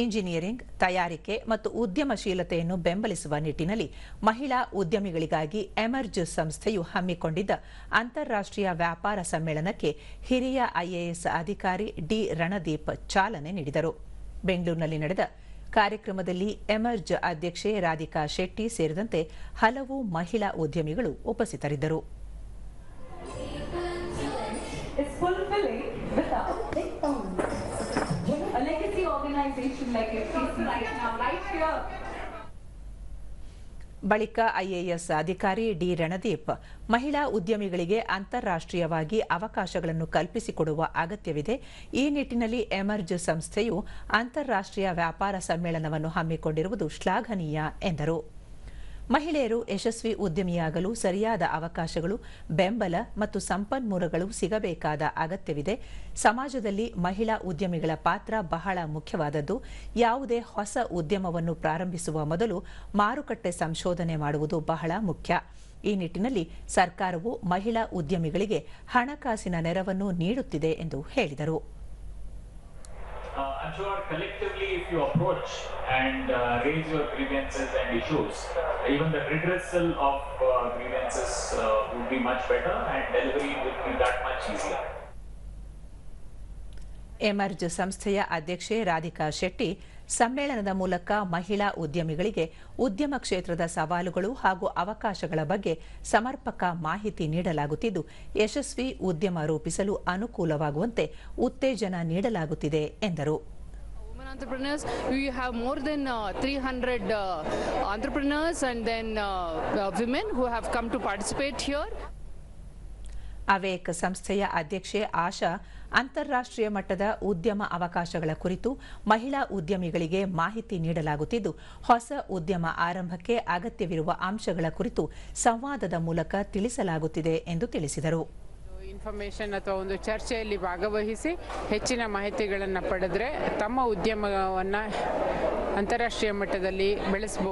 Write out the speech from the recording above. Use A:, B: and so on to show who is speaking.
A: Engineering, ತಯಾರಿಕೆ ಮತ್ತು ಉದ್ಯಮಶೀಲತೆಯನ್ನು ಬೆಂಬಲಿಸುವ ನಿಟ್ಟಿನಲ್ಲಿ ಮಹಿಳಾ ಉದ್ಯಮಿಗಳಿಗಾಗಿ ಎಮರ್ಜ್ ಸಂಸ್ಥೆಯು ಹಮ್ಮಿಕೊಂಡಿದ್ದ ಅಂತಾರಾಷ್ಟ್ರೀಯ ವ್ಯಾಪಾರ ಸಮ್ಮೇಳನಕ್ಕೆ ಹಿರಿಯ ಐಎಎಸ್ ಅಧಿಕಾರಿ ಡಿ ರಣದೀಪ್ ಚಾಲನೆ ನೀಡಿದರು. ಬೆಂಗಳೂರಿನಲ್ಲಿ ನಡೆದ ಕಾರ್ಯಕ್ರಮದಲ್ಲಿ ಎಮರ್ಜ್ ಅಧ್ಯಕ್ಷೆ ರಾಧಿಕಾ ಶೆಟ್ಟಿ ಸೇರಿದಂತೆ ಹಲವು ಮಹಿಳಾ ಉದ್ಯಮಿಗಳು ಉಪಸ್ಥಿತರಿದ್ದರು. ಬಳಿಕ ಐಎಎಸ್ ಅಧಿಕಾರಿ ಡಿ ರಣದೀಪ್, ಮಹಿಳಾ ಉದ್ಯಮಿಗಳಿಗೆ ಅಂತಾರಾಷ್ಟ್ರೀಯವಾಗಿ ಅವಕಾಶಗಳನ್ನು ಕಲ್ಪಿಸಿಕೊಡುವ ಅಗತ್ಯವಿದೆ. ಈ ನಿಟ್ಟಿನಲ್ಲಿ ಎಮರ್ಜ್ ಸಂಸ್ಥೆಯು ಅಂತಾರಾಷ್ಟ್ರೀಯ ವ್ಯಾಪಾರ ಸಮ್ಮೇಳನವನ್ನು ಹಮ್ಮಿಕೊಂಡಿರುವುದು ಶ್ಲಾಘನೀಯ, ಎಂದರು. ಮಹಿಳೆಯರು ಯಶಸ್ವಿ ಉದ್ಯಮಿಯಾಗಲು ಸರಿಯಾದ ಅವಕಾಶಗಳು, ಬೆಂಬಲ ಮತ್ತು ಸಂಪನ್ಮೂಲಗಳು ಸಿಗಬೇಕಾದ ಅಗತ್ಯವಿದೆ. ಸಮಾಜದಲ್ಲಿ ಮಹಿಳಾ ಉದ್ಯಮಿಗಳ ಪಾತ್ರ ಬಹಳ ಮುಖ್ಯವಾದದ್ದು. ಯಾವುದೇ ಹೊಸ ಉದ್ಯಮವನ್ನು ಪ್ರಾರಂಭಿಸುವ ಮೊದಲು ಮಾರುಕಟ್ಟೆ ಸಂಶೋಧನೆ ಮಾಡುವುದು ಬಹಳ ಮುಖ್ಯ. ಈ ನಿಟ್ಟಿನಲ್ಲಿ ಸರ್ಕಾರವು ಮಹಿಳಾ ಉದ್ಯಮಿಗಳಿಗೆ ಹಣಕಾಸಿನ ನೆರವನ್ನು ನೀಡುತ್ತಿದೆ ಎಂದು ಹೇಳಿದರು.
B: Sure collectively, if you approach and uh, raise your grievances and issues, even the redressal of uh, grievances uh, would be much better and delivery would be that much easier.
A: Emerge ಸಂಸ್ಥೆಯ ಅಧ್ಯಕ್ಷೆ ರಾಧಿಕಾ ಶೆಟ್ಟಿ ಸಮ್ಮೇಳನದ ಮೂಲಕ ಮಹಿಳಾ ಉದ್ಯಮಿಗಳಿಗೆ ಉದ್ಯಮ ಕ್ಷೇತ್ರದ ಸವಾಲುಗಳು ಹಾಗೂ ಅವಕಾಶಗಳ ಬಗ್ಗೆ ಸಮರ್ಪಕ ಮಾಹಿತಿ ನೀಡಲಾಗುತ್ತಿದ್ದು ಯಶಸ್ವಿ ಉದ್ಯಮ ರೂಪಿಸಲು ಅನುಕೂಲವಾಗುವಂತೆ ಉತ್ತೇಜನ ನೀಡಲಾಗುತ್ತಿದೆ ಎಂದರು
C: entrepreneurs, we have more than uh, 300 uh, entrepreneurs and then uh, uh, women who have come to participate here.
A: Awake ಸಂಸ್ಥೆಯ ಅಧ್ಯಕ್ಷೆ ಆಶಾ ಅಂತಾರಾಷ್ಟ್ರೀಯ ಮಟ್ಟದ ಉದ್ಯಮ ಅವಕಾಶಗಳ ಕುರಿತು ಮಹಿಳಾ ಉದ್ಯಮಿಗಳಿಗೆ ಮಾಹಿತಿ ನೀಡಲಾಗುತ್ತಿದ್ದು ಹೊಸ ಉದ್ಯಮ ಆರಂಭಕ್ಕೆ ಅಗತ್ಯವಿರುವ ಅಂಶಗಳ ಕುರಿತು ಸಂವಾದದ ಮೂಲಕ ತಿಳಿಸಲಾಗುತ್ತಿದೆ ಎಂದು ತಿಳಿಸಿದರು
D: ಇನ್ಫಾರ್ಮೇಷನ್ ಅಥವಾ ಒಂದು ಚರ್ಚೆಯಲ್ಲಿ ಭಾಗವಹಿಸಿ ಹೆಚ್ಚಿನ ಮಾಹಿತಿಗಳನ್ನು ಪಡೆದರೆ ತಮ್ಮ ಉದ್ಯಮವನ್ನು ಅಂತಾರಾಷ್ಟ್ರೀಯ ಮಟ್ಟದಲ್ಲಿ ಬೆಳೆಸಬಹುದು